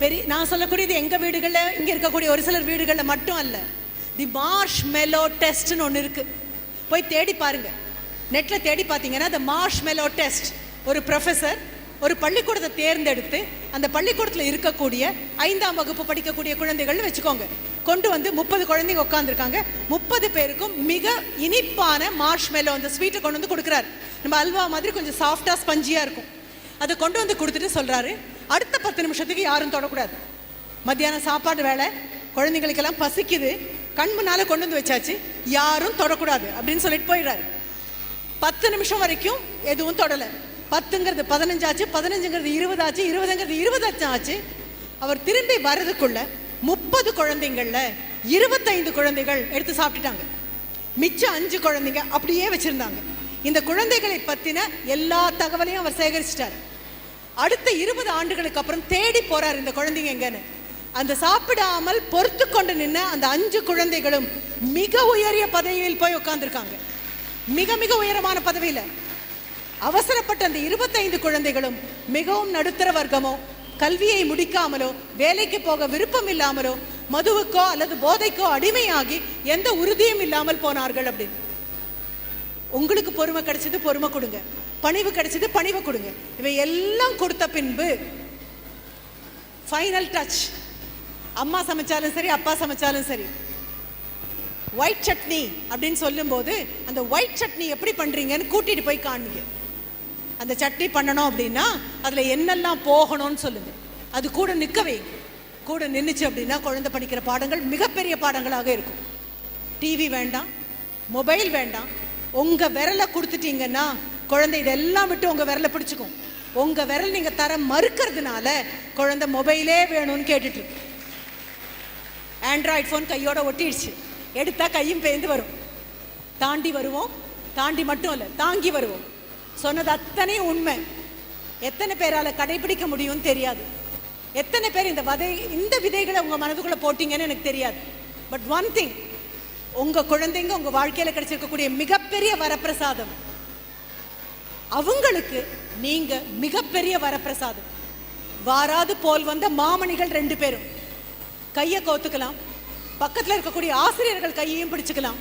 பெரிய நான் சொல்லக்கூடியது எங்கள் வீடுகளில் இங்கே இருக்கக்கூடிய ஒரு சிலர் வீடுகளில் மட்டும் அல்ல. தி மார்ஷ் மெலோ டெஸ்ட்னு ஒன்று இருக்குது போய் தேடி பாருங்க. நெட்டில் தேடி பார்த்தீங்கன்னா த மார்ஷ் மெலோ டெஸ்ட் ஒரு ப்ரொஃபஸர் ஒரு பள்ளிக்கூடத்தை தேர்ந்தெடுத்து அந்த பள்ளிக்கூடத்தில் இருக்கக்கூடிய ஐந்தாம் வகுப்பு படிக்கக்கூடிய குழந்தைகள்னு வச்சுக்கோங்க. கொண்டு வந்து முப்பது குழந்தைங்க உட்காந்துருக்காங்க முப்பது பேருக்கும் மிக இனிப்பான மார்ஷ் மெலோ அந்த ஸ்வீட்டை கொண்டு வந்து கொடுக்குறாரு. நம்ம அல்வா மாதிரி கொஞ்சம் சாஃப்டாக ஸ்பஞ்சியாக இருக்கும். அதை கொண்டு வந்து கொடுத்துட்டு சொல்கிறாரு அடுத்த பத்து நிமிஷத்துக்கு யாரும் தொடக்கூடாது. மத்தியானம் சாப்பாடு வேலை குழந்தைங்களுக்கெல்லாம் பசிக்குது கண் முன்னால் கொண்டு வந்து வச்சாச்சு யாரும் தொடக்கூடாது அப்படின்னு சொல்லிட்டு போயிடுறாரு. பத்து நிமிஷம் வரைக்கும் எதுவும் தொடலை. பத்துங்கிறது பதினஞ்சாச்சு பதினஞ்சுங்கிறது இருபதாச்சு இருபதுங்கிறது இருபதாச்சும் ஆச்சு. அவர் திரும்பி வர்றதுக்குள்ள முப்பது குழந்தைங்கள்ல இருபத்தைந்து குழந்தைகள் எடுத்து சாப்பிட்டுட்டாங்க. மிச்சம் அஞ்சு குழந்தைங்க அப்படியே வச்சிருந்தாங்க. இந்த குழந்தைகளை பத்தின எல்லா தகவலையும் அவர் சேகரிச்சிட்டார். அடுத்த இருபது ஆண்டுகளுக்கு அப்புறம் தேடி போறார் இந்த குழந்தைங்க எங்கன்னு. அந்த சாப்பிடாமல் பொறுத்து கொண்டு நின்ன அந்த அஞ்சு குழந்தைகளும் மிக உயரிய பதவியில் போய் உட்கார்ந்துருக்காங்க. மிக மிக உயரமான பதவியில். அவசரப்பட்ட அந்த இருபத்தைந்து குழந்தைகளும் மிகவும் நடுத்தர வர்க்கமோ கல்வியை முடிக்காமலோ வேலைக்கு போக விருப்பம் இல்லாமலோ மதுவுக்கோ அல்லது போதைக்கோ அடிமையாகி எந்த உறுதியும் இல்லாமல் போனார்கள் அப்படின்னு. உங்களுக்கு பொறுமை கிடைச்சது பொறுமை கொடுங்க. பணிவு கிடைச்சது பணிவு கொடுங்க. இவை எல்லாம் கொடுத்த பின்பு ஃபைனல் டச் அம்மா சமைச்சாலும் சரி அப்பா சமைச்சாலும் சரி. ஒயிட் சட்னி அப்படின்னு சொல்லும்போது அந்த ஒயிட் சட்னி எப்படி பண்ணுறீங்கன்னு கூட்டிட்டு போய் காணுங்க அந்த சட்னி பண்ணணும் அப்படின்னா அதில் என்னெல்லாம் போகணும்னு சொல்லுங்க. அது கூட நிற்கவே கூட நின்றுச்சு அப்படின்னா குழந்தை படிக்கிற பாடங்கள் மிகப்பெரிய பாடங்களாக இருக்கும். டிவி வேண்டாம் மொபைல் வேண்டாம். உங்கள் விரலை கொடுத்துட்டீங்கன்னா குழந்தை இதெல்லாம் விட்டு உங்கள் விரலை பிடிச்சிக்கும். உங்கள் விரல் நீங்கள் தர மறுக்கிறதுனால குழந்தை மொபைலே வேணும்னு கேட்டுட்ருக்கு ஆண்ட்ராய்ட் ஃபோன் கையோட ஒட்டிடுச்சு. எடுத்தால் கையும் பேந்து வரும். தாண்டி வருவோம். தாண்டி மட்டும் இல்லை தாங்கி வருவோம். சொன்னது அத்தனையும் உண்மை. எத்தனை பேரால் கடைபிடிக்க முடியும்னு தெரியாது. எத்தனை பேர் இந்த விதை இந்த விதைகளை உங்கள் மனதுக்குள்ளே போட்டிங்கன்னு எனக்கு தெரியாது. பட் ஒன் திங் உங்கள் குழந்தைங்க உங்கள் வாழ்க்கையில் கிடைச்சிருக்கக்கூடிய மிகப்பெரிய வரப்பிரசாதம். அவங்களுக்கு நீங்க மிகப்பெரிய வரப்பிரசாதம். வாராது போல் வந்த மாமணிகள் ரெண்டு பேரும். கையை கோத்துக்கலாம். பக்கத்துல இருக்கக்கூடிய ஆசிரியர்கள் கையையும் பிடிச்சுக்கலாம்.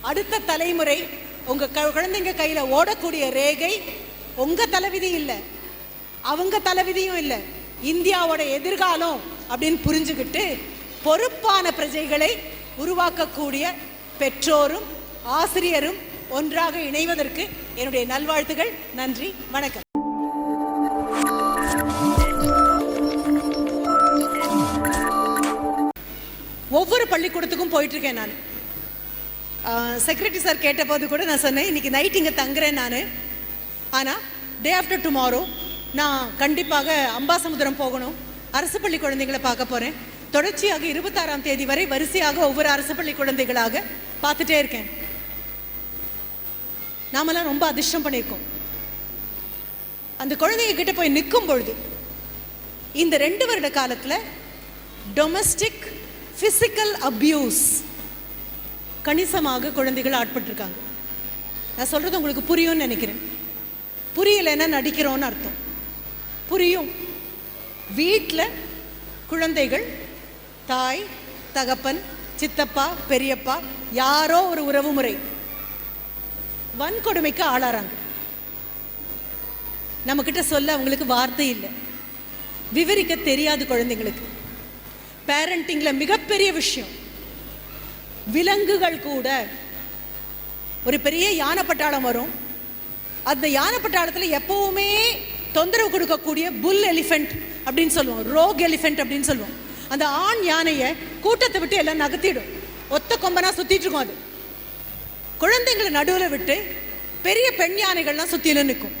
அடுத்த தலைமுறை உங்க க- குழந்தைங்க கையில ஓடக்கூடிய ரேகை உங்க தலைவிதி இல்லை. அவங்க தலைவிதியும் இல்லை. இந்தியாவோட எதிர்காலம் அப்படின்னு புரிஞ்சுக்கிட்டு பொறுப்பான பிரஜைகளை உருவாக்கக்கூடிய பெற்றோரும் ஆசிரியரும் ஒன்றாக இணைவதற்கு என்னுடைய நல்வாழ்த்துகள். நன்றி. வணக்கம். ஒவ்வொரு பள்ளிக்கூடத்துக்கும் போயிட்டு இருக்கேன் நான் செக்ரட்டரி சார் கேட்டபோது கூட நான் சொன்னேன் இன்னைக்கு நைட் இங்கே தங்குறேன் நான். ஆனால் டே ஆஃப்டர் டுமாரோ நான் கண்டிப்பாக அம்பாசமுத்திரம் போகணும். அரசு பள்ளி குழந்தைகளை பார்க்க போகிறேன் தொடர்ச்சியாக இருபத்தாறாம் தேதி வரை வரிசையாக ஒவ்வொரு அரசு பள்ளி குழந்தைகளாக பார்த்துட்டே இருக்கேன். நாமெல்லாம் ரொம்ப அதிர்ஷ்டம் பண்ணியிருக்கோம். அந்த குழந்தைங்க கிட்ட போய் நிற்கும் பொழுது இந்த ரெண்டு வருட காலத்தில் டொமஸ்டிக் ஃபிசிக்கல் அப்யூஸ் கணிசமாக குழந்தைகள் ஆட்பட்டிருக்காங்க. நான் சொல்கிறது உங்களுக்கு புரியும்னு நினைக்கிறேன். புரியலைன்னா நடிக்கிறோன்னு அர்த்தம். புரியும். வீட்டில் குழந்தைகள் தாய் தகப்பன் சித்தப்பா பெரியப்பா யாரோ ஒரு உறவு முறை வன்கொடுமைக்கு ஆளாறாங்க. நம்மக்கிட்ட சொல்ல அவங்களுக்கு வார்த்தை இல்லை. விவரிக்க தெரியாது குழந்தைங்களுக்கு. பேரண்டிங்கில் மிகப்பெரிய விஷயம். விலங்குகள் கூட ஒரு பெரிய யானை பட்டாளம் வரும். அந்த யானை பட்டாளத்தில் எப்பவுமே தொந்தரவு கொடுக்கக்கூடிய புல் எலிஃபென்ட் அப்படின்னு சொல்லுவோம். ரோக் எலிஃபென்ட் அப்படின்னு சொல்லுவோம். அந்த ஆண் யானையை கூட்டத்தை விட்டு எல்லாம் நகர்த்திடும். ஒத்த கொம்பனா சுத்திட்டு இருக்கும் அது. குழந்தைங்களை நடுவில் விட்டு பெரிய பெண் யானைகள்லாம் சுற்றியில் நிற்கும்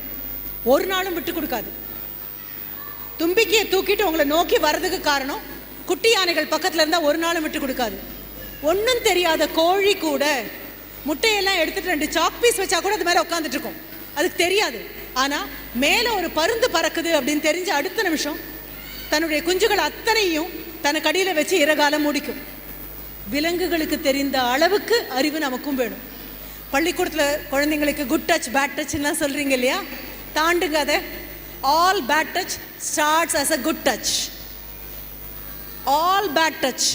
ஒரு நாளும் விட்டு கொடுக்காது. தும்பிக்கையை தூக்கிட்டு உங்களை நோக்கி வர்றதுக்கு காரணம் குட்டி யானைகள் பக்கத்தில் இருந்தால் ஒரு நாளும் விட்டு கொடுக்காது. ஒன்றும் தெரியாத கோழி கூட முட்டையெல்லாம் எடுத்துட்டு ரெண்டு சாக் பீஸ் வச்சா கூட அது மேலே உட்காந்துட்டு இருக்கும். அதுக்கு தெரியாது. ஆனால் மேலே ஒரு பருந்து பறக்குது அப்படின்னு தெரிஞ்ச அடுத்த நிமிஷம் தன்னுடைய குஞ்சுகள் அத்தனையும் தனக்கு அடியில் வச்சு இரகாலம் முடிக்கும். விலங்குகளுக்கு தெரிந்த அளவுக்கு அறிவு நமக்கும் வேணும். பள்ளிக்கூடத்தில் குழந்தைங்களுக்கு குட் டச் பேட் டச்லாம் சொல்கிறீங்க இல்லையா? தாண்டுங்க அதை. All bad touch starts as a good touch all bad touch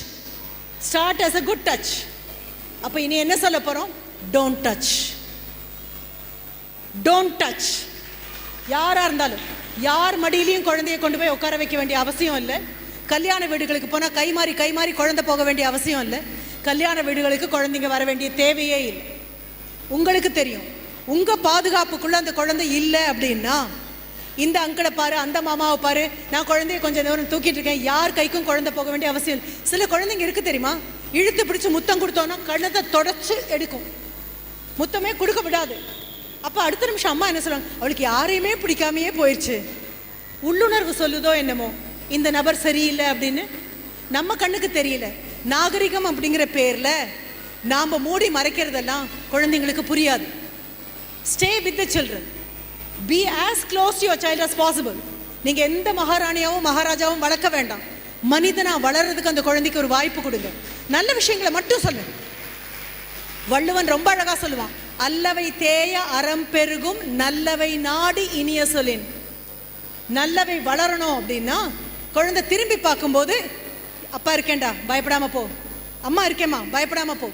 start as a good touch அப்போ இனி என்ன சொல்ல போகிறோம் டோன்ட் டச் டோன்ட் டச் யாராக இருந்தாலும் யார் மடியிலையும் குழந்தைய கொண்டு போய் உட்கார வைக்க வேண்டிய அவசியம் இல்லை. கல்யாண வீடுகளுக்கு போனால் கை மாறி கை மாறி குழந்தை போக வேண்டிய அவசியம் இல்லை. கல்யாண வீடுகளுக்கு குழந்தைங்க வர வேண்டிய தேவையே இல்லை. உங்களுக்கு தெரியும். உங்கள் பாதுகாப்புக்குள்ளே அந்த குழந்தை இல்லை அப்படின்னா இந்த அங்கிளை பாரு அந்த மாமாவை பாரு நான் குழந்தைய கொஞ்சம் நேரம் தூக்கிட்டு இருக்கேன் யார் கைக்கும் குழந்தை போக வேண்டிய அவசியம் இல்லை. சில குழந்தைங்க இருக்கு தெரியுமா? இழுத்து பிடிச்சு முத்தம் கொடுத்தோன்னா கழுத்தை தொடச்சு எடுக்கும். முத்தமே கொடுக்க விடாது. அப்போ அடுத்த நிமிஷம் அம்மா என்ன சொல்லுவாங்க? அவளுக்கு யாரையுமே பிடிக்காமையே போயிடுச்சு உள்ளுணர்வு சொல்லுதோ என்னமோ இந்த நபர் சரியில்லை அப்படின்னு நம்ம கண்ணுக்கு தெரியல. நாகரிகம் அப்படிங்கிற பேர்ல நாம மூடி மறைக்கிறதெல்லாம் குழந்தைங்களுக்கு புரியாது. Stay with the children be as close your child as possible நீங்கள் எந்த மகாராணியாவும் மகாராஜாவும் வளர்க்க வேண்டாம். மனிதனா வளர்றதுக்கு அந்த குழந்தைக்கு ஒரு வாய்ப்பு கொடுங்க. நல்ல விஷயங்களை மட்டும் சொல்லு வள்ளுவன் ரொம்ப அழகாக சொல்லுவான். அல்லவை தேய அறம் பெருகும் நல்லவை நாடி இனிய சொல்லின். நல்லவை வளரணும் அப்படின்னா குழந்தை திரும்பி பார்க்கும்போது அப்பா இருக்கேன்டா பயப்படாம போ. அம்மா இருக்கேம்மா பயப்படாம போ.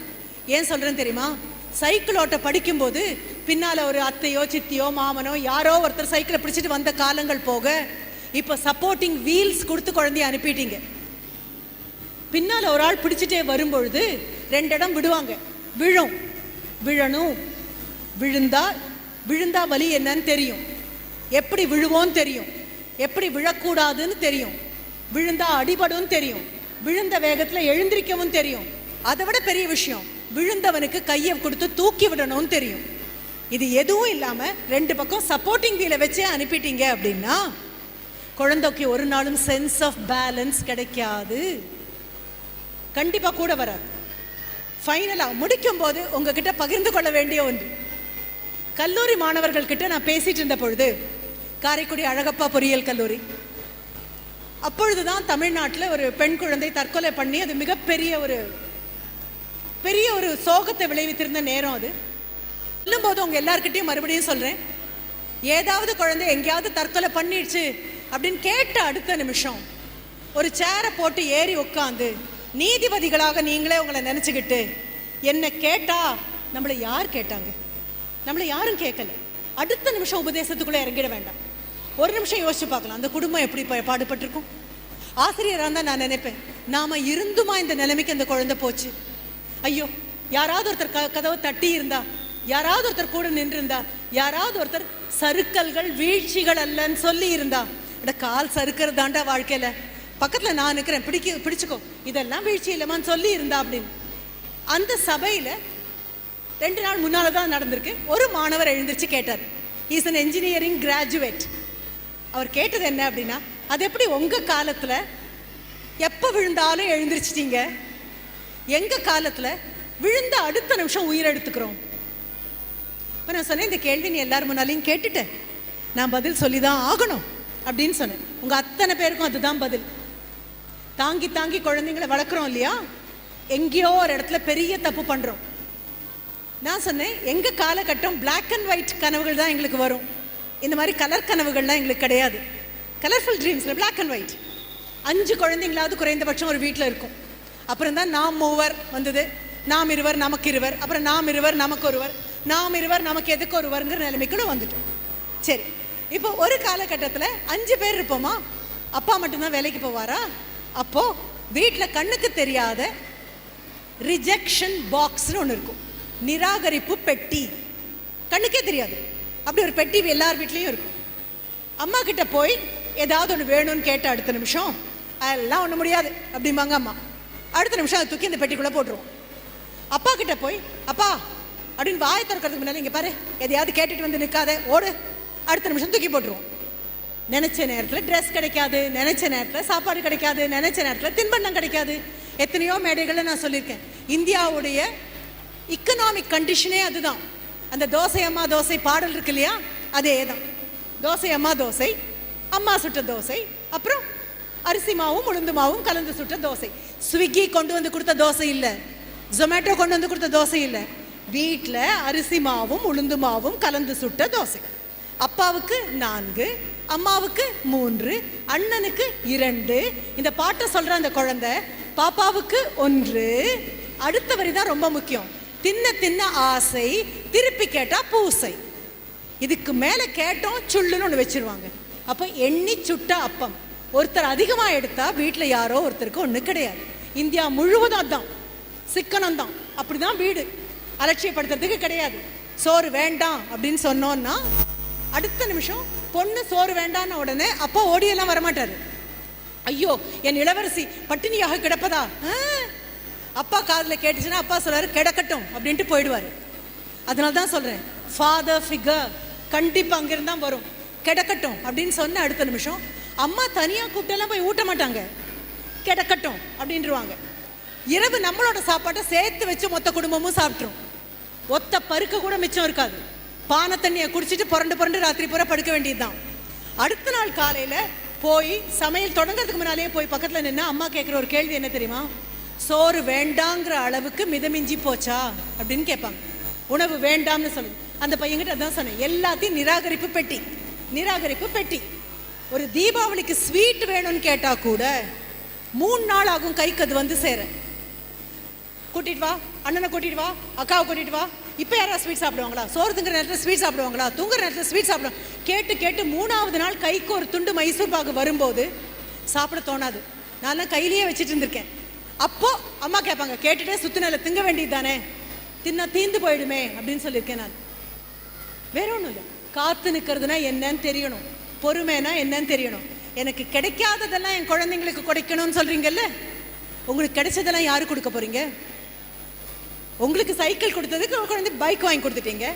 ஏன் சொல்கிறேன்னு தெரியுமா? சைக்கிள் ஓட்ட படிக்கும்போது பின்னால ஒரு அத்தையோ சித்தியோ மாமனோ யாரோ ஒருத்தர் சைக்கிளை பிடிச்சிட்டு வந்த காலங்கள் போக இப்போ சப்போர்ட்டிங் வீல்ஸ் கொடுத்து குழந்தைய அனுப்பிட்டீங்க. பின்னால ஒரு ஆள் பிடிச்சிட்டே வரும்பொழுது ரெண்டு இடம் விடுவாங்க. விழும். விழணும். விழுந்தா விழுந்தா வலி என்னன்னு தெரியும். எப்படி விழுவோன்னு தெரியும். எப்படி விழக்கூடாதுன்னு தெரியும். விழுந்தா அடிபடும் தெரியும். விழுந்த வேகத்துல எழுந்திருக்கவும் தெரியும். அதை விட பெரிய விஷயம். விழுந்தவனுக்கு கையை கொடுத்து தூக்கி விடணும்னு தெரியும். இது எதுவும் இல்லாமல் ரெண்டு பக்கம் சப்போர்ட்டிங் வீலை வச்சே அனுப்பிட்டீங்க அப்படின்னா குழந்தைக்கு ஒரு நாளும் சென்ஸ் ஆஃப் பேலன்ஸ் கிடைக்காது. கண்டிப்பாக கூட வராது. ஃபைனலாக முடிக்கும் போது உங்ககிட்ட பகிர்ந்து கொள்ள வேண்டிய ஒன்று. கல்லூரி மாணவர்கள் கிட்ட நான் பேசிட்டு இருந்த பொழுது காரைக்குடி அழகப்பா பொறியியல் கல்லூரி. அப்பொழுதுதான் தமிழ்நாட்டில் ஒரு பெண் குழந்தை தற்கொலை பண்ணி அது மிகப்பெரிய ஒரு பெரிய ஒரு சோகத்தை விளைவித்திருந்த நேரம் அது. சொல்லும்போது உங்க எல்லாருக்கிட்டையும் மறுபடியும் சொல்றேன். ஏதாவது குழந்தை எங்கேயாவது தற்கொலை பண்ணிடுச்சு அப்படின்னு கேட்ட அடுத்த நிமிஷம் ஒரு சேரை போட்டு ஏறி உட்காந்து நீதிபதிகளாக நீங்களே உங்களை நினச்சிக்கிட்டு என்ன கேட்டா நம்மளை யார் கேட்டாங்க? நம்மளை யாரும் கேட்கல. அடுத்த நிமிஷம் உபதேசத்துக்குள்ளே இறங்கிட வேண்டாம். ஒரு நிமிஷம் யோசிச்சு பார்க்கலாம். அந்த குடும்பம் எப்படி பாடுபட்டிருக்கும்? ஆசிரியராக தான் நான் நினைப்பேன். நாம இருந்துமா இந்த நிலைமைக்கு அந்த குழந்தை போச்சு? ஐயோ யாராவது ஒருத்தர் க கதவை தட்டி இருந்தா யாராவது ஒருத்தர் கூட நின்றிருந்தா யாராவது ஒருத்தர் சறுக்கல்கள் வீழ்ச்சிகள் அல்லன்னு சொல்லி இருந்தா இட கால் சறுக்கிறதாண்டா வாழ்க்கையில. பக்கத்துல நான் இருக்கிறேன் பிடிக்க பிடிச்சுக்கோ இதெல்லாம் வீழ்ச்சி இல்லைமான்னு சொல்லி இருந்தா அப்படின்னு. அந்த சபையில ரெண்டு நாள் முன்னால தான் நடந்திருக்கு. ஒரு மாணவர் எழுந்திருச்சு கேட்டார். இஸ் அன் என்ஜினியரிங் கிராஜுவேட் அவர் கேட்டது என்ன அப்படின்னா அது எப்படி உங்க காலத்துல எப்போ விழுந்தாலும் எழுந்திருச்சிட்டீங்க? எங்கள் காலத்தில் விழுந்த அடுத்த நிமிஷம் உயிர் எடுத்துக்கிறோம். இப்போ நான் சொன்னேன் இந்த கேள்வி நீ எல்லாரும் முன்னாலையும் கேட்டுட்டேன் நான் பதில் சொல்லி தான் ஆகணும் அப்படின்னு சொன்னேன். உங்கள் அத்தனை பேருக்கும் அதுதான் பதில். தாங்கி தாங்கி குழந்தைங்களை வளர்க்குறோம் இல்லையா? எங்கேயோ ஒரு இடத்துல பெரிய தப்பு பண்ணுறோம் நான் சொன்னேன் எங்கள் காலகட்டம் பிளாக் அண்ட் ஒயிட் கனவுகள் தான் எங்களுக்கு வரும். இந்த மாதிரி கலர் கனவுகள்லாம் எங்களுக்கு கிடையாது. கலர்ஃபுல் ட்ரீம்ஸில் பிளாக் அண்ட் ஒயிட் அஞ்சு குழந்தைங்களாவது குறைந்தபட்சம் ஒரு வீட்டில் இருக்கும். அப்புறம் தான் நாம் மூவர் வந்தது. நாம் இருவர் நமக்கு இருவர். அப்புறம் நாம் இருவர் நமக்கு ஒருவர். நாம் இருவர் நமக்கு எதுக்கு ஒருவருங்கிற நிலைமைக்குள்ள வந்துட்டோம். சரி. இப்போ ஒரு காலகட்டத்தில் அஞ்சு பேர் இருப்போமா? அப்பா மட்டும்தான் வேலைக்கு போவாரா? அப்போ வீட்டில் கண்ணுக்கு தெரியாத ரிஜெக்ஷன் பாக்ஸ்னு ஒன்று இருக்கும். நிராகரிப்பு பெட்டி. கண்ணுக்கே தெரியாது. அப்படி ஒரு பெட்டி எல்லார் வீட்லேயும் இருக்கும். அம்மா கிட்ட போய் ஏதாவது ஒன்று வேணும்னு கேட்ட அடுத்த நிமிஷம் அதெல்லாம் ஒன்றும் முடியாது அப்படிம்பாங்க அம்மா. அடுத்த நிமிஷம் அதை தூக்கி இந்த பெட்டிக்குள்ளே போட்டுருவோம். அப்பா கிட்ட போய் அப்பா அப்படின்னு வாயை திறக்கிறதுக்கு முன்னாடி இங்கே பாரு எதையாவது கேட்டுட்டு வந்து நிற்காத ஓடு. அடுத்த நிமிஷம் தூக்கி போட்டுருவோம். நினச்ச நேரத்தில் ட்ரெஸ் கிடைக்காது நினச்ச நேரத்தில் சாப்பாடு கிடைக்காது நினச்ச நேரத்தில் தின்பண்டம் கிடைக்காது. எத்தனையோ மேடைகளில் நான் சொல்லியிருக்கேன். இந்தியாவுடைய இக்கனாமிக் கண்டிஷனே அதுதான். அந்த தோசை அம்மா தோசை பாடல் இருக்கு இல்லையா? அதே தான். தோசை அம்மா தோசை அம்மா சுட்ட தோசை அப்புறம் அரிசி மாவும் உளுந்து மாவும் கலந்து சுட்ட தோசை. ஸ்விக்கி கொண்டு வந்து கொடுத்த தோசை இல்லை. ஜொமேட்டோ கொண்டு வந்து கொடுத்த தோசை இல்லை. வீட்டில் அரிசி மாவும் உளுந்து மாவும் கலந்து சுட்ட தோசை. அப்பாவுக்கு நான்கு அம்மாவுக்கு மூன்று அண்ணனுக்கு இரண்டு. இந்த பாட்டை சொல்கிற அந்த குழந்தை பாப்பாவுக்கு ஒன்று. அடுத்த வரி தான் ரொம்ப முக்கியம். தின்ன தின்ன ஆசை திருப்பி கேட்டால் பூசை. இதுக்கு மேலே கேட்டோம் சுள்ளுன்னு ஒன்று வச்சிருவாங்க. அப்போ எண்ணி சுட்ட அப்பம். ஒருத்தர் அதிகமாக எடுத்தா வீட்டில் யாரோ ஒருத்தருக்கு ஒன்று கிடையாது. இந்தியா முழுவதும் அதான். சிக்கனம் தான் அப்படிதான் வீடு. அலட்சியப்படுத்துறதுக்கு கிடையாது. சோறு வேண்டாம் அப்படின்னு சொன்னோன்னா அடுத்த நிமிஷம் பொண்ணு சோறு வேண்டான்னு உடனே அப்பா ஓடியெல்லாம் வரமாட்டாரு. ஐயோ என் இளவரசி பட்டினியாக கிடப்பதா? ஆ? அப்பா காதில் கேட்டுச்சுன்னா அப்பா சொல்றாரு கிடக்கட்டும் அப்படின்ட்டு போயிடுவாரு. அதனால தான் சொல்கிறேன் ஃபாதர் ஃபிகர் கண்டிப்பாக அங்கேருந்து தான் வரும். கிடக்கட்டும் அப்படின்னு சொன்ன அடுத்த நிமிஷம் அம்மா தனியாக கூப்பிட்டெல்லாம் போய் ஊட்ட மாட்டாங்க. கிடக்கட்டும் அப்படின்றவாங்க. இரவு நம்மளோட சாப்பாட்டை சேர்த்து வச்சு மொத்த குடும்பமும் சாப்பிட்ரும் ஒத்த பருக்க கூட மிச்சம் இருக்காது. பானை தண்ணியை குடிச்சிட்டு புரண்டு புரண்டு ராத்திரி பூரா படுக்க வேண்டியதுதான். அடுத்த நாள் காலையில் போய் சமையல் தொடங்குறதுக்கு முன்னாலேயே போய் பக்கத்தில் நின்று அம்மா கேட்குற ஒரு கேள்வி என்ன தெரியுமா? சோறு வேண்டாங்கிற அளவுக்கு மிதமிஞ்சி போச்சா? அப்படின்னு கேட்பாங்க. உணவு வேண்டாம்னு சொல்லு. அந்த பையன்கிட்ட அதான் சொன்னேன். எல்லாத்தையும் நிராகரிப்பு பெட்டி. நிராகரிப்பு பெட்டி. ஒரு தீபாவளிக்கு ஸ்வீட் வேணும்னு கேட்டா கூட மூணு நாள் ஆகும் கைக்கு அது வந்து சேர. கூட்டிட்டு வா அண்ணனை கூட்டிட்டு வா அக்காவை கூட்டிட்டு வா. இப்போ யாராவது ஸ்வீட் சாப்பிடுவாங்களா? சோறு திங்குற நேரத்தில் ஸ்வீட் சாப்பிடுவாங்களா? தூங்குற நேரத்தில் ஸ்வீட் சாப்பிடுவாங்க கேட்டு கேட்டு மூணாவது நாள் கைக்கு ஒரு துண்டு மைசூர் பாகு வரும்போது சாப்பிட தோணாது. நான் கையிலேயே வச்சுட்டு இருந்திருக்கேன். அப்போ அம்மா கேட்பாங்க கேட்டுட்டே சுத்தினால திங்க வேண்டியது தானே? தின்னா தீந்து போயிடுமே அப்படின்னு சொல்லியிருக்கேன் நான். வேற ஒன்றும் இல்லை. காத்து நிற்கிறதுனா என்னன்னு தெரியணும். பொறுமைனா என்னன்னு தெரியணும். எனக்கு கிடைக்காததெல்லாம் என் குழந்தைங்களுக்கு கிடைக்கணும்னு சொல்றீங்கல்ல? உங்களுக்கு கிடைச்சதெல்லாம் யாரு கொடுக்க போறீங்க? உங்களுக்கு சைக்கிள் கொடுத்ததுக்கு குழந்தை பைக் வாங்கி கொடுத்துட்டீங்க.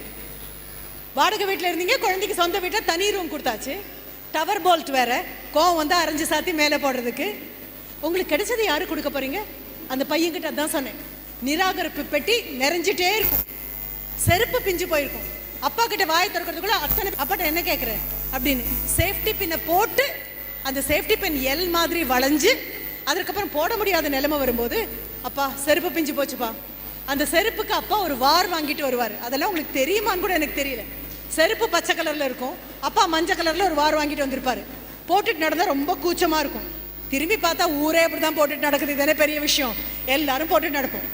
வாடகை வீட்டில் இருந்தீங்க குழந்தைக்கு சொந்த வீட்டில் தனி ரூம் கொடுத்தாச்சு. டவர் போல்ட் வேற கோவம் வந்து அரைஞ்சு சாத்தி மேலே போடுறதுக்கு. உங்களுக்கு கிடைச்சது யாரு கொடுக்க போறீங்க? அந்த பையன்கிட்ட அதான் சொன்னேன். நிராகரிப்பு பெட்டி நிறைஞ்சிட்டே இருக்கும். செருப்பு பிஞ்சு போயிருக்கும். அப்பா கிட்ட வாயை திறக்கிறதுக்குள்ள அத்தனை அப்பாட்ட என்ன கேட்குற அப்படின்னு. சேஃப்டி பின்னை போட்டு அந்த சேஃப்டி பின் எல் மாதிரி வளைஞ்சு அதுக்கப்புறம் போட முடியாத நிலைமை வரும்போது அப்பா செருப்பு பிஞ்சு போச்சுப்பா. அந்த செருப்புக்கு அப்பா ஒரு வார் வாங்கிட்டு வருவார். அதெல்லாம் உங்களுக்கு தெரியுமான்னு கூட எனக்கு தெரியல. செருப்பு பச்சை கலரில் இருக்கும். அப்பா மஞ்சள் கலரில் ஒரு வார் வாங்கிட்டு வந்திருப்பார். போட்டுட்டு நடந்தால் ரொம்ப கூச்சமாக இருக்கும். திரும்பி பார்த்தா ஊரே அப்படிதான் போட்டுட்டு நடக்குது. இதுதானே பெரிய விஷயம். எல்லாரும் போட்டுட்டு நடப்போம்.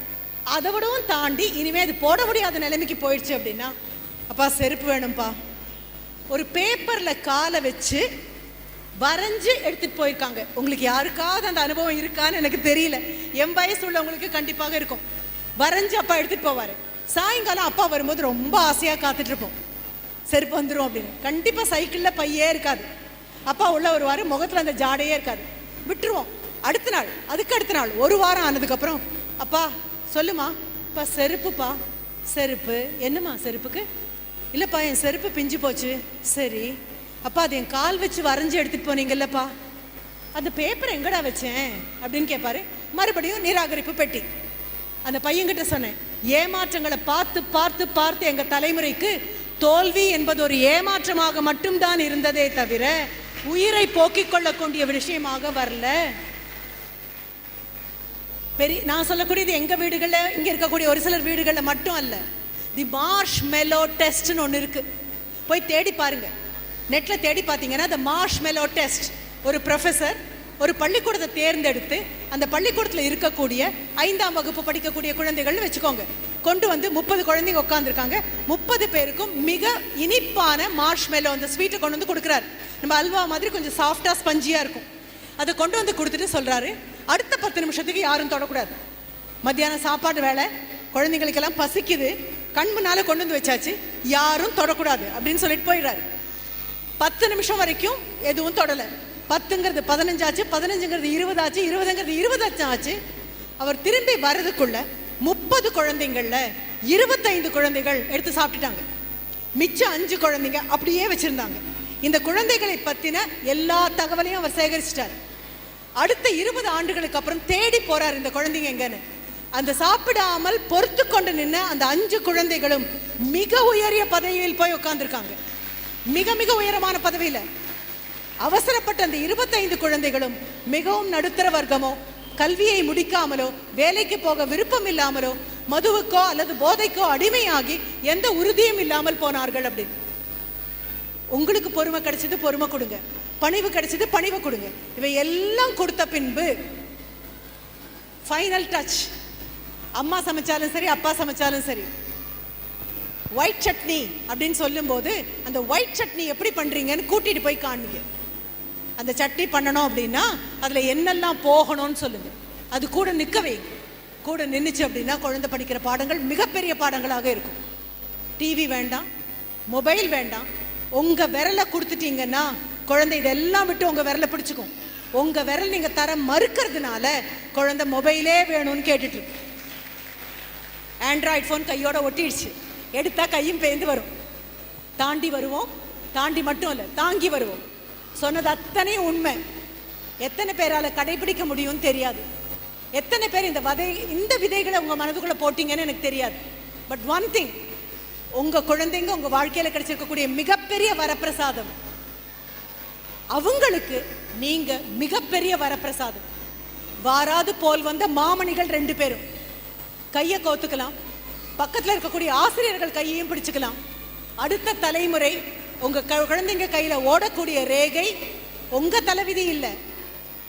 அதை விடவும் தாண்டி இனிமேல் அது போட முடியாத நிலைமைக்கு போயிடுச்சு அப்படின்னா அப்பா செருப்பு வேணும்ப்பா ஒரு பேப்பரில் காலை வச்சு வரைஞ்சு எடுத்துகிட்டு போயிருக்காங்க. உங்களுக்கு யாருக்காவது அந்த அனுபவம் இருக்கான்னு எனக்கு தெரியல. என் வயசு உள்ளவங்களுக்கு கண்டிப்பாக இருக்கும். வரைஞ்சு அப்பா எடுத்துகிட்டு போவார். சாயங்காலம் அப்பா வரும்போது ரொம்ப ஆசையாக காத்துட்டு இருப்போம். செருப்பு வந்துடும் அப்படின்னு. கண்டிப்பாக சைக்கிளில் பையே இருக்காது. அப்பா உள்ள வருவார் முகத்தில் அந்த ஜாடையே இருக்காது. விட்டுருவோம். அடுத்த நாள் அதுக்கு அடுத்த நாள் ஒரு வாரம் ஆனதுக்கப்புறம் அப்பா சொல்லுமா அப்பா செருப்புப்பா. செருப்பு. என்னம்மா செருப்புக்கு? இல்லைப்பா என் செருப்பு பிஞ்சு போச்சு. சரி. அப்பா அது என் கால் வச்சு வரைஞ்சி எடுத்துகிட்டு போனீங்கல்லப்பா அந்த பேப்பர் எங்கடா வச்சேன்? அப்படின்னு கேட்பாரு மறுபடியும் நிராகரிப்பு பெட்டி. அந்த பையன்கிட்ட சொன்னேன் ஏமாற்றங்களை பார்த்து பார்த்து பார்த்து எங்கள் தலைமுறைக்கு தோல்வி என்பது ஒரு ஏமாற்றமாக மட்டும்தான் இருந்ததே தவிர உயிரை போக்கிக் கொள்ளக்கூடிய விஷயமாக வரல. பெரிய நான் சொல்லக்கூடியது எங்கள் வீடுகளில் இங்கே இருக்கக்கூடிய ஒரு சிலர் வீடுகளில் மட்டும் அல்ல. தி மார்ஷ் மெலோ டெஸ்ட்னு ஒன்று இருக்குது போய் தேடி பாருங்க. நெட்டில் தேடி பார்த்தீங்கன்னா த மார்ஷ் மெலோ டெஸ்ட் ஒரு ப்ரொஃபஸர் ஒரு பள்ளிக்கூடத்தை தேர்ந்தெடுத்து அந்த பள்ளிக்கூடத்தில் இருக்கக்கூடிய ஐந்தாம் வகுப்பு படிக்கக்கூடிய குழந்தைகள்னு வச்சுக்கோங்க. கொண்டு வந்து முப்பது குழந்தைங்க உட்காந்துருக்காங்க முப்பது பேருக்கும் மிக இனிப்பான மார்ஷ் மெலோ அந்த ஸ்வீட்டை கொண்டு வந்து கொடுக்குறாரு. நம்ம அல்வா மாதிரி கொஞ்சம் சாஃப்டாக ஸ்பஞ்சியாக இருக்கும். அதை கொண்டு வந்து கொடுத்துட்டு சொல்கிறாரு அடுத்த பத்து நிமிஷத்துக்கு யாரும் தொடக்கூடாது. மத்தியானம் சாப்பாடு வேலை. குழந்தைங்களுக்கெல்லாம் பசிக்குது. கண் முன்னால கொண்டு வந்து வச்சாச்சு. யாரும் தொடக்கூடாது அப்படின்னு சொல்லிட்டு போயிடுறாரு. பத்து நிமிஷம் வரைக்கும் எதுவும் தொடலை. பத்துங்கிறது பதினஞ்சாச்சு பதினஞ்சுங்கிறது இருபதாச்சு இருபதுங்கிறது இருபதாச்சு ஆச்சு அவர் திரும்பி வர்றதுக்குள்ள முப்பது குழந்தைங்கள்ல இருபத்தைந்து குழந்தைகள் எடுத்து சாப்பிட்டுட்டாங்க. மிச்சம் அஞ்சு குழந்தைங்க அப்படியே வச்சிருந்தாங்க. இந்த குழந்தைகளை பத்தின எல்லா தகவலையும் அவர் சேகரிச்சிட்டார். அடுத்த இருபது ஆண்டுகளுக்கு அப்புறம் தேடி போறார் இந்த குழந்தைங்க எங்கன்னு. அந்த சாப்பிடாமல் பொறுத்து கொண்டு நின்று அந்த அஞ்சு குழந்தைகளும் மிக உயரிய பதவியில் போய் உட்கார்ந்துருக்காங்க. மிக மிக உயரமான பதவியில. அவசரப்பட்ட அந்த இருபத்தைந்து குழந்தைகளும் மிகவும் நடுத்தர வர்க்கமோ கல்வியை முடிக்காமலோ வேலைக்கு போக விருப்பம் இல்லாமலோ மதுவுக்கோ அல்லது போதைக்கோ அடிமையாகி எந்த உறுதியும் இல்லாமல் போனார்கள் அப்படின்னு. உங்களுக்கு பொறுமை கிடைச்சது பொறுமை கொடுங்க. பணிவு கிடைச்சது பணிவு கொடுங்க. இவை எல்லாம் கொடுத்த பின்பு ஃபைனல் டச் அம்மா சமைச்சாலும் சரி அப்பா சமைச்சாலும் சரி. ஒயிட் சட்னி அப்படின்னு சொல்லும்போது அந்த ஒயிட் சட்னி எப்படி பண்ணுறீங்கன்னு கூட்டிகிட்டு போய் காணுங்க அந்த சட்னி பண்ணணும் அப்படின்னா அதில் என்னெல்லாம் போகணும்னு சொல்லுங்கள் அது கூட நிற்க வைங்க. கூட நின்றுச்சு அப்படின்னா குழந்தை படிக்கிற பாடங்கள் மிகப்பெரிய பாடங்களாக இருக்கும். டிவி வேண்டாம் மொபைல் வேண்டாம். உங்கள் விரலை கொடுத்துட்டீங்கன்னா குழந்தை இதெல்லாம் விட்டு உங்கள் விரலை பிடிச்சிக்கும். உங்கள் விரல் நீங்கள் தர மறுக்கிறதுனால குழந்தை மொபைலே வேணும்னு கேட்டுட்ருக்கு ஆண்ட்ராய்ட் ஃபோன் கையோட ஒட்டிடுச்சு. எடுத்தால் கையும் பேந்து வரும். தாண்டி வருவோம். தாண்டி மட்டும் இல்லை தாங்கி வருவோம். சொன்னது அத்தனையும் உண்மை. எத்தனை பேரால் கடைபிடிக்க முடியும்னு தெரியாது. எத்தனை பேர் இந்த விதை இந்த விதைகளை உங்கள் மனதுக்குள்ளே போட்டிங்கன்னு எனக்கு தெரியாது. பட் ஒன் திங் உங்கள் குழந்தைங்க உங்கள் வாழ்க்கையில் கிடைச்சிருக்கக்கூடிய மிகப்பெரிய வரப்பிரசாதம். அவங்களுக்கு நீங்கள் மிகப்பெரிய வரப்பிரசாதம். வாராது போல் வந்த மாமணிகள் ரெண்டு பேரும். கையை கோத்துக்கலாம். பக்கத்துல இருக்கக்கூடிய ஆசிரியர்கள் கையையும் பிடிச்சுக்கலாம். அடுத்த தலைமுறை உங்க க- குழந்தைங்க கையில ஓடக்கூடிய ரேகை உங்க தலைவிதி இல்லை.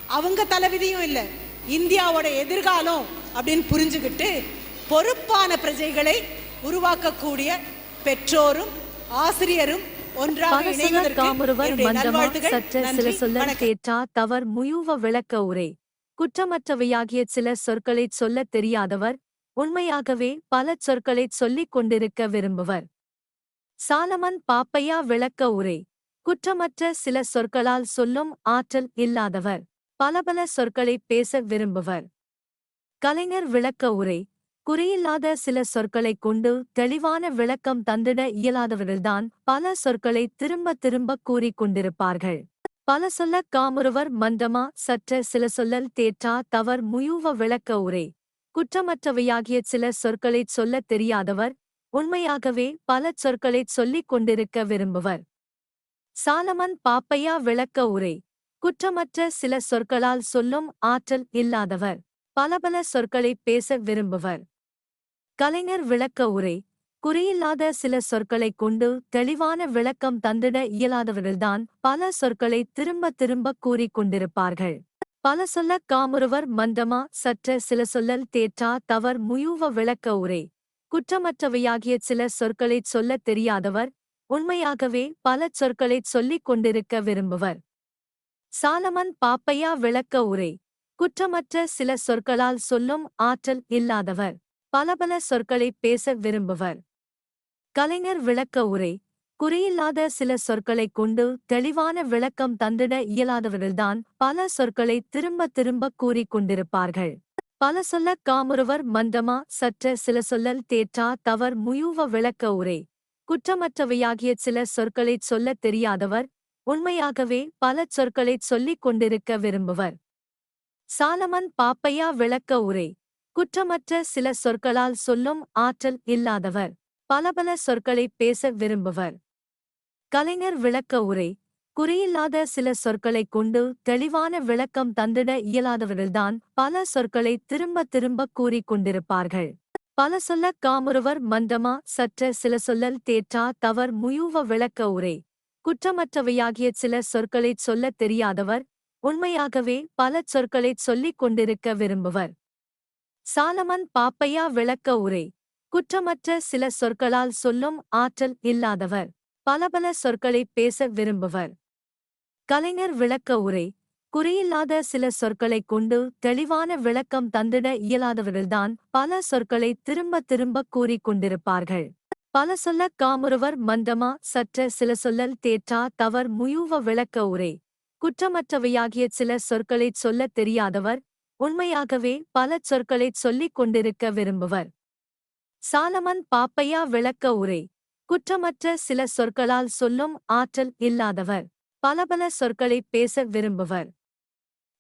அவங்க தலைவிதியும் இல்லை. இந்தியாவோட எதிர்காலம் அப்படின்னு புரிஞ்சுக்கிட்டு பொறுப்பான பிரஜைகளை உருவாக்கக்கூடிய பெற்றோரும் ஆசிரியரும் ஒன்றாக சில சொல்ல கேட்டா தவர் முயூவ விளக்க உரை. குற்றமற்றவையாகிய சில சொற்களைச் சொல்லத் தெரியாதவர் உண்மையாகவே பல சொற்களைச் சொல்லிக் கொண்டிருக்க விரும்புவர். சாலமன் பாப்பையா விளக்க உரை. குற்றமற்ற சில சொற்களால் சொல்லும் ஆற்றல் இல்லாதவர். பலபல சொற்களைப் பேச விரும்புவர். கலைஞர் விளக்க உரை. குறியில்லாத சில சொற்களைக் கொண்டு தெளிவான விளக்கம் தந்திட இயலாதவர்கள்தான் பல சொற்களை திரும்ப திரும்ப கூறிக் கொண்டிருப்பார்கள். பல சொல்ல காமுறுவர் மந்தமா சற்ற சில சொல்லல் தேற்றா தவர் முயூவ விளக்க உரை. குற்றமற்றவையாகிய சில சொற்களைச் சொல்லத் தெரியாதவர் உண்மையாகவே பல சொற்களைச் சொல்லிக் கொண்டிருக்க விரும்புவர். சாலமன் பாப்பையா விளக்க உரை. குற்றமற்ற சில சொற்களால் சொல்லும் ஆற்றல் இல்லாதவர் பலபல சொற்களைப் பேச விரும்புவர். கலைஞர் விளக்க உரை. குறியில்லாத சில சொற்களைக் கொண்டு தெளிவான விளக்கம் தந்திட இயலாதவர்கள்தான் பல சொற்களை திரும்ப திரும்ப கூறிக் கொண்டிருப்பார்கள். பல சொல்ல காமுறுவர் மந்தமா சற்ற சில சொல்லல் தேற்றா தவர் முயூவ விளக்க உரை. குற்றமற்றவையாகிய சில சொற்களைச் சொல்லத் தெரியாதவர் உண்மையாகவே பல சொற்களைச் சொல்லிக் கொண்டிருக்க விரும்புவர். சாலமன் பாப்பையா விளக்க உரை. குற்றமற்ற சில சொற்களால் சொல்லும் ஆற்றல் இல்லாதவர் பலபல சொற்களைப் பேச விரும்புவர். கலைஞர் விளக்க உரை. குறியில்லாத சில சொற்களைக் கொண்டு தெளிவான விளக்கம் தந்திட இயலாதவர்கள்தான் பல சொற்களை திரும்ப திரும்ப கூறிக் கொண்டிருப்பார்கள். பல சொல்ல காமுறுவர் மந்தமா சற்ற சில சொல்லல் தேற்றா தவர் முயூவ விளக்க உரை. குற்றமற்றவையாகிய சில சொற்களைச் சொல்லத் தெரியாதவர் உண்மையாகவே பல சொற்களைச் சொல்லிக் கொண்டிருக்க விரும்புவர். சாலமன் பாப்பையா விளக்க உரை. குற்றமற்ற சில சொற்களால் சொல்லும் ஆற்றல் இல்லாதவர் பலபல சொற்களைப் பேச விரும்புவர். கலைஞர் விளக்க உரை. குறியில்லாத சில சொற்களைக் கொண்டு தெளிவான விளக்கம் தந்திட இயலாதவர்கள்தான் பல சொற்களை திரும்ப திரும்ப கூறிக் கொண்டிருப்பார்கள். பல சொல்ல காமுறுவர் மந்தமா சற்ற சில சொல்லல் தேற்றா தவர் முயூவ விளக்க உரை. குற்றமற்றவையாகிய சில சொற்களைச் சொல்லத் தெரியாதவர் உண்மையாகவே பல சொற்களைச் சொல்லிக் கொண்டிருக்க விரும்புவர். சாலமன் பாப்பையா விளக்க உரை. குற்றமற்ற சில சொற்களால் சொல்லும் ஆற்றல் இல்லாதவர். பலபல சொற்களைப் பேச விரும்புவர். கலைஞர் விளக்க உரை. குறியில்லாத சில சொற்களைக் கொண்டு தெளிவான விளக்கம் தந்திட இயலாதவர்கள்தான் பல சொற்களை திரும்ப திரும்ப கூறிக் கொண்டிருப்பார்கள். பல சொல்ல காமுறுவர் மந்தமா சற்ற சில சொல்லல் தேற்றா தவர் முயூவ விளக்க உரை. குற்றமற்றவையாகிய சில சொற்களைச் சொல்லத் தெரியாதவர் உண்மையாகவே பல சொற்களைச் சொல்லிக் கொண்டிருக்க விரும்புவர். சாலமன் பாப்பையா விளக்க உரை. குற்றமற்ற சில சொற்களால் சொல்லும் ஆற்றல் இல்லாதவர். பலபல சொற்களைப் பேச விரும்புவர்.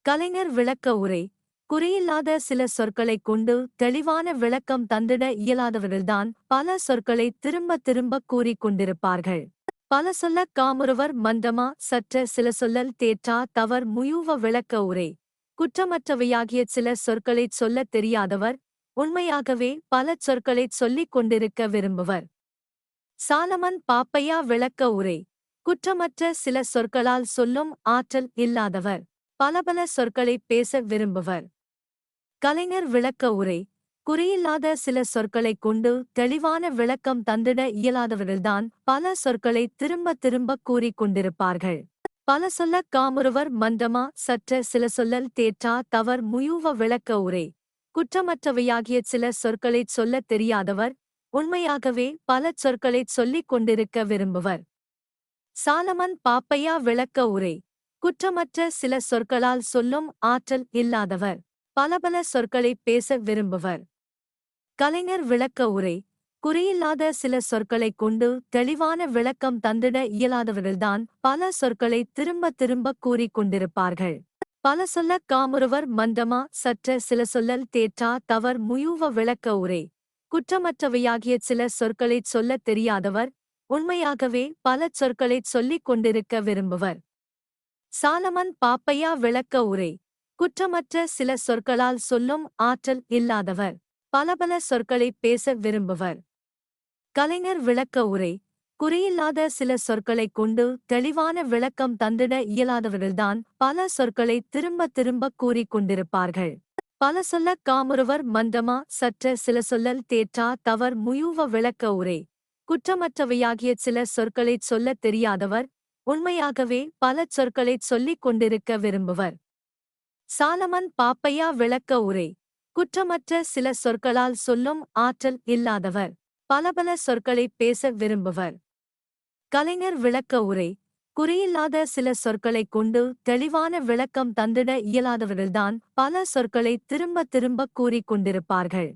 கலைஞர் விளக்க உரை. குறியில்லாத சில சொற்களைக் கொண்டு தெளிவான விளக்கம் தந்திட இயலாதவர்கள்தான் பல சொற்களை திரும்ப திரும்ப கூறிக் கொண்டிருப்பார்கள். பல சொல்ல காமுறுவர் மந்தமா சற்ற சில சொல்லல் தேற்றா? தவர் முயூவ விளக்க உரை. குற்றமற்றவையாகிய சில சொற்களைச் சொல்லத் தெரியாதவர் உண்மையாகவே பல சொற்களைச் சொல்லிக் கொண்டிருக்க விரும்புவர். சாலமன் பாப்பையா விளக்க உரை. குற்றமற்ற சில சொற்களால் சொல்லும் ஆற்றல் இல்லாதவர். பலபல சொற்களை பேச விரும்புவர். கலைஞர் விளக்க உரை. குறியில்லாத சில சொற்களைக் கொண்டு தெளிவான விளக்கம் தந்திட இயலாதவர்கள்தான் பல சொற்களை திரும்ப திரும்ப கூறிக் கொண்டிருப்பார்கள். பல சொல்ல காமுறுவர் மந்தமா சற்ற சில சொல்லல் தேற்றா? தவர் முயூவ விளக்க உரை. குற்றமற்றவையாகிய சில சொற்களைச் சொல்லத் தெரியாதவர் உண்மையாகவே பல சொற்களைச் சொல்லிக் கொண்டிருக்க விரும்புவர். சாலமன் பாப்பையா விளக்க உரை. குற்றமற்ற சில சொற்களால் சொல்லும் ஆற்றல் இல்லாதவர். பலபல சொற்களைப் பேச விரும்புவர். கலைஞர் விளக்க உரை. குறியில்லாத சில சொற்களைக் கொண்டு தெளிவான விளக்கம் தந்திட இயலாதவர்கள்தான் பல சொற்களை திரும்ப திரும்ப கூறிக் கொண்டிருப்பார்கள். பல சொல்ல காமுறுவர் மந்தமா சற்ற சில சொல்லல் தேற்றா தவர் முயூவ விளக்க உரை. குற்றமற்றவையாகிய சில சொற்களைச் சொல்லத் தெரியாதவர் உண்மையாகவே பல சொற்களைச் சொல்லிக் கொண்டிருக்க விரும்புவர். சாலமன் பாப்பையா விளக்க உரை. குற்றமற்ற சில சொற்களால் சொல்லும் ஆற்றல் இல்லாதவர் பலபல சொற்களைப் பேச விரும்புவர். கலைஞர் விளக்க உரை. குறியில்லாத சில சொற்களைக் கொண்டு தெளிவான விளக்கம் தந்திட இயலாதவர்கள்தான் பல சொற்களை திரும்ப திரும்ப கூறிக் கொண்டிருப்பார்கள். பல சொல்ல காமுறுவர் மந்தமா சற்ற சில சொல்லல் தேற்றா தவர் முயூவ விளக்க உரை. குற்றமற்றவையாகிய சில சொற்களைச் சொல்லத் தெரியாதவர் உண்மையாகவே பல சொற்களைச் சொல்லிக் கொண்டிருக்க விரும்புவர். சாலமன் பாப்பையா விளக்க உரை. குற்றமற்ற சில சொற்களால் சொல்லும் ஆற்றல் இல்லாதவர் பலபல சொற்களைப் பேச விரும்புவர். கலைஞர் விளக்க உரை. குறியில்லாத சில சொற்களைக் கொண்டு தெளிவான விளக்கம் தந்திட இயலாதவர்கள்தான் பல சொற்களை திரும்ப திரும்ப கூறிக் கொண்டிருப்பார்கள்.